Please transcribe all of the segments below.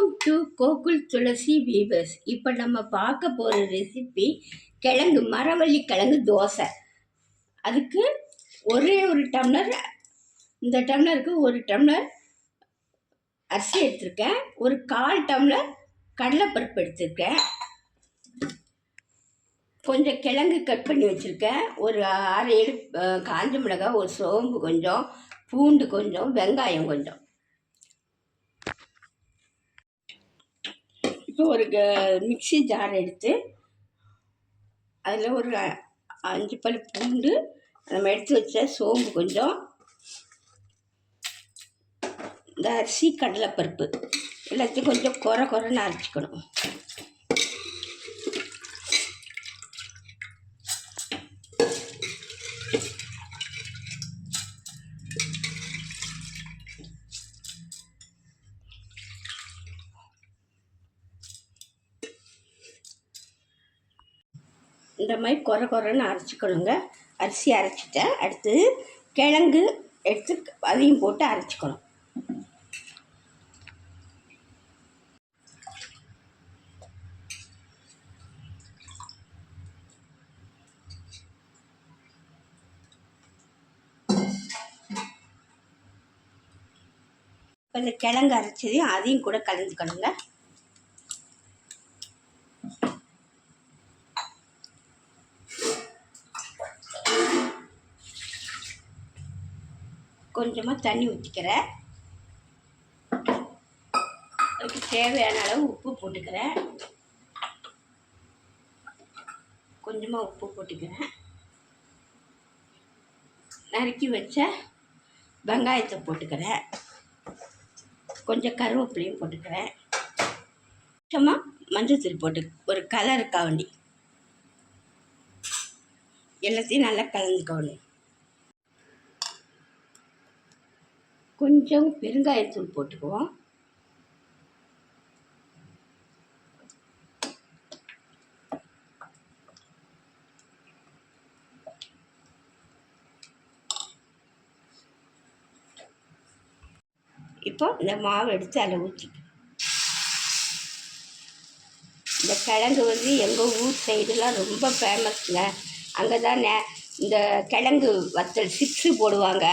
Welcome to Gokul Thulasi weavers இப்போ நம்ம பார்க்க போகிற ரெசிபி கிழங்கு மரவள்ளி கிழங்கு தோசை. அதுக்கு ஒரே ஒரு டம்ளர் இந்த டம்ளருக்கு ஒரு டம்ளர் அரிசி எடுத்திருக்கேன். ஒரு கால் டம்ளர் கடலைப்பருப்பு எடுத்திருக்கேன். கொஞ்சம் கிழங்கு கட் பண்ணி வச்சுருக்கேன். ஒரு ஆறு ஏழு காஞ்ச மிளகாய் ஒரு சோம்பு கொஞ்சம் பூண்டு கொஞ்சம் வெங்காயம் கொஞ்சம். இப்போ ஒரு க- மிக்ஸி ஜார் எடுத்து அதில் ஒரு அஞ்சு பல் பூண்டு நம்ம எடுத்து வச்ச சோம்பு கொஞ்சம். இந்த அரிசி கடலைப்பருப்பு. எல்லாத்தையும் கொஞ்சம் குறை குறைன்னு அரைச்சிக்கணும். இந்த மாதிரி குறை குறைன்னு அரைச்சிக்கணுங்க அரிசி அரைச்சிட்டேன். அடுத்து கிழங்கு எடுத்து அதையும் போட்டு அரைச்சிக்கணும். இப்போ இந்த கிழங்கு அரைச்சதையும் அதையும் கூட கலந்துக்கணுங்க கொஞ்சமாக தண்ணி ஊற்றிக்கிறேன் அதுக்கு தேவையான அளவு உப்பு போட்டுக்கிறேன். கொஞ்சமாக உப்பு போட்டுக்கிறேன். நறுக்கி வச்ச வெங்காயத்தை போட்டுக்கிறேன். கொஞ்சம் கருவேப்பிலையும் போட்டுக்கிறேன். கொஞ்சமாக மஞ்சத்தூள் போட்டு ஒரு கலருக்கா வேண்டி? எல்லாத்தையும் நல்லா கலந்துக்கணும். கொஞ்சம் பெருங்காயத்தூள் போட்டுக்குவோம். இப்போ இந்த மாவு எடுத்து அதில் ஊற்றி இந்த கிழங்கு வந்து எங்கள் ஊர் சைடுலாம் ரொம்ப ஃபேமஸ்ங்க அங்கே தான் நே- இந்த கிழங்கு வத்தல் சிப்ஸு போடுவாங்க.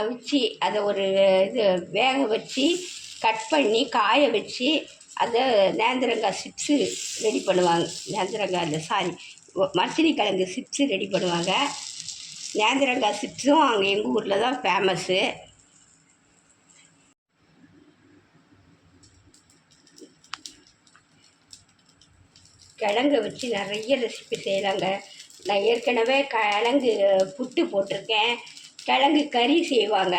அவிச்சு அதை ஒரு இது வேக வச்சு கட் பண்ணி காய வச்சு அதை நேந்திரங்காய் சிப்ஸு ரெடி பண்ணுவாங்க. நேந்திரங்காய் இல்லை சாரி மசினி கிழங்கு சிப்ஸு ரெடி பண்ணுவாங்க. நேந்திரங்காய் சிப்ஸும் அங்கே எங்கள் ஊரில் தான் ஃபேமஸ்ஸு. கிழங்கு வச்சு நிறைய ரெசிபி செய்யலாங்க. நான் ஏற்கனவே கிழங்கு புட்டு போட்டிருக்கேன். கிழங்கு கறி செய்வாங்க.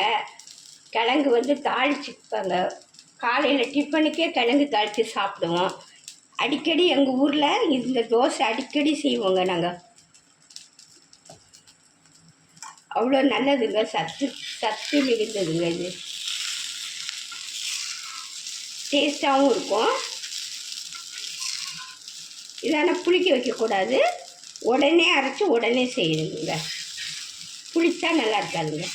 கிழங்கு வந்து தாளிச்சுப்பாங்க காலையில் டிஃபனுக்கே கிழங்கு தாளித்து சாப்பிடுவோம். அடிக்கடி எங்கள் ஊரில் இந்த தோசை அடிக்கடி செய்வோங்க நாங்கள் அவ்வளோ நல்லதுங்க. சத்து சத்து மிகுந்ததுங்க இது. டேஸ்ட்டாகவும் இருக்கும். இதெல்லாம் புளிக்க வைக்கக்கூடாது. உடனே அரைச்சி உடனே செய்யணுங்க. புளித்தா நல்லா இருக்காதுங்க.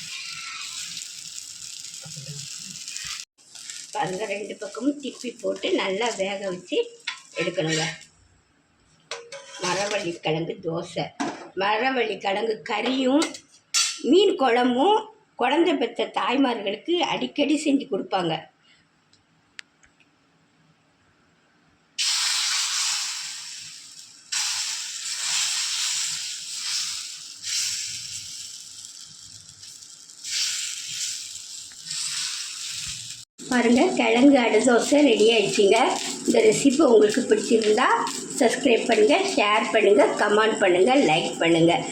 பாருங்கள் ரெண்டு பக்கமும் திப்பி போட்டு நல்லா வேக வச்சு எடுக்கணுங்க. மரவள்ளி கிழங்கு தோசை. மரவள்ளி கிழங்கு கறியும் மீன் குழம்பும் குழந்தை பெற்ற தாய்மார்களுக்கு அடிக்கடி செஞ்சு கொடுப்பாங்க. பாருங்கள் கிழங்கு அடை தோசை ரெடி ஆயிடுச்சுங்க. இந்த ரெசிபி உங்களுக்கு பிடிச்சிருந்தா சப்ஸ்கிரைப் பண்ணுங்கள் ஷேர் பண்ணுங்கள் கமெண்ட் பண்ணுங்கள் லைக் பண்ணுங்கள்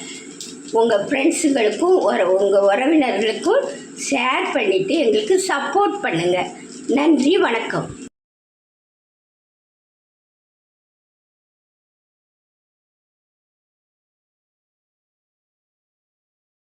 உங்கள் ஃப்ரெண்ட்ஸுங்களுக்கும் ஒரு உங்கள் உறவினர்களுக்கும் ஷேர் பண்ணிவிட்டு எங்களுக்கு சப்போர்ட் பண்ணுங்கள் நன்றி வணக்கம்.